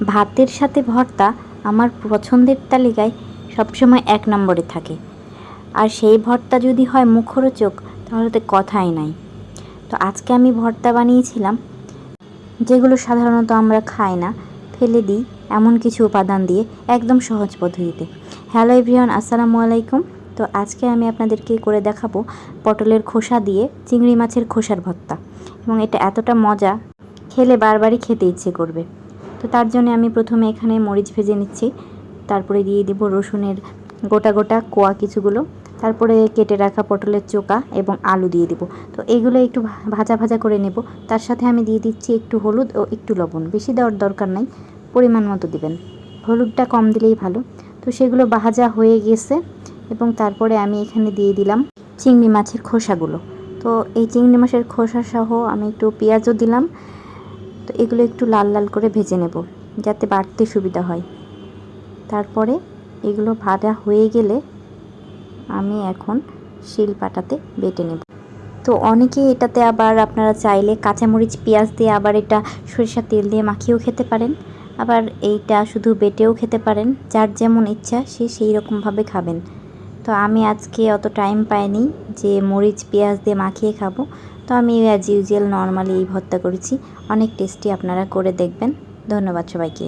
ভাতের সাথে ভর্তা আমার পছন্দের তালিকায় সবসময় এক নম্বরে থাকে। আর সেই ভর্তা যদি হয় মুখরোচক, তাহলে তো কথাই নাই। তো আজকে আমি ভর্তা বানিয়েছিলাম, যেগুলো সাধারণত আমরা খাই না, ফেলে দিই এমন কিছু উপাদান দিয়ে একদম সহজ পদ্ধতিতে। হ্যালো এভরিওয়ান, আসসালামু আলাইকুম। তো আজকে আমি আপনাদেরকে করে দেখাবো পটলের খোসা দিয়ে চিংড়ি মাছের খোসার ভর্তা। এবং এটা এতটা মজা, খেলে বারবারই খেতে ইচ্ছে করবে। তো তার জন্য আমি প্রথমে এখানে মরিচ ভেজে নিচ্ছি। তারপরে দিয়ে দেব রসুনের গোটা গোটা কোয়া কিছুগুলো। তারপরে কেটে রাখা পটলের চোকা এবং আলু দিয়ে দিব। তো এগুলো একটু ভাজা ভাজা করে নেব। তার সাথে আমি দিয়ে দিচ্ছি একটু হলুদ ও একটু লবণ। বেশি দেওয়ার দরকার নাই। পরিমাণ মতো দিবেন। হলুদটা কম দিলেই ভালো। তো সেগুলো ভাজা হয়ে গেছে এবং তারপরে আমি এখানে দিয়ে দিলাম চিংড়ি মাছের খোসাগুলো। তো এই চিংড়ি মাছের খোসা সহ আমি একটু পেঁয়াজও দিলাম। তো এগুলো একটু লাল লাল করে ভেজে নেব, যাতে বাড়তে সুবিধা হয়। তারপরে এগুলো ভাজা হয়ে গেলে আমি এখন শিল পাটাতে বেটে নেব। তো অনেকে এটাতে আবার আপনারা চাইলে কাঁচামরিচ, পেঁয়াজ দিয়ে আবার এটা সরিষার তেল দিয়ে মাখিয়েও খেতে পারেন। আবার এইটা শুধু বেটেও খেতে পারেন, যার যেমন ইচ্ছা সে সেই রকমভাবে খাবেন। তো আমি আজকে অত টাইম পাইনি যে মরিচ, পেঁয়াজ দিয়ে মাখিয়ে খাব। তো আমি অ্যাজ ইউজুয়াল নর্মালি এই ভর্তা করেছি। অনেক টেস্টি আপনারা করে দেখবেন। ধন্যবাদ সবাইকে।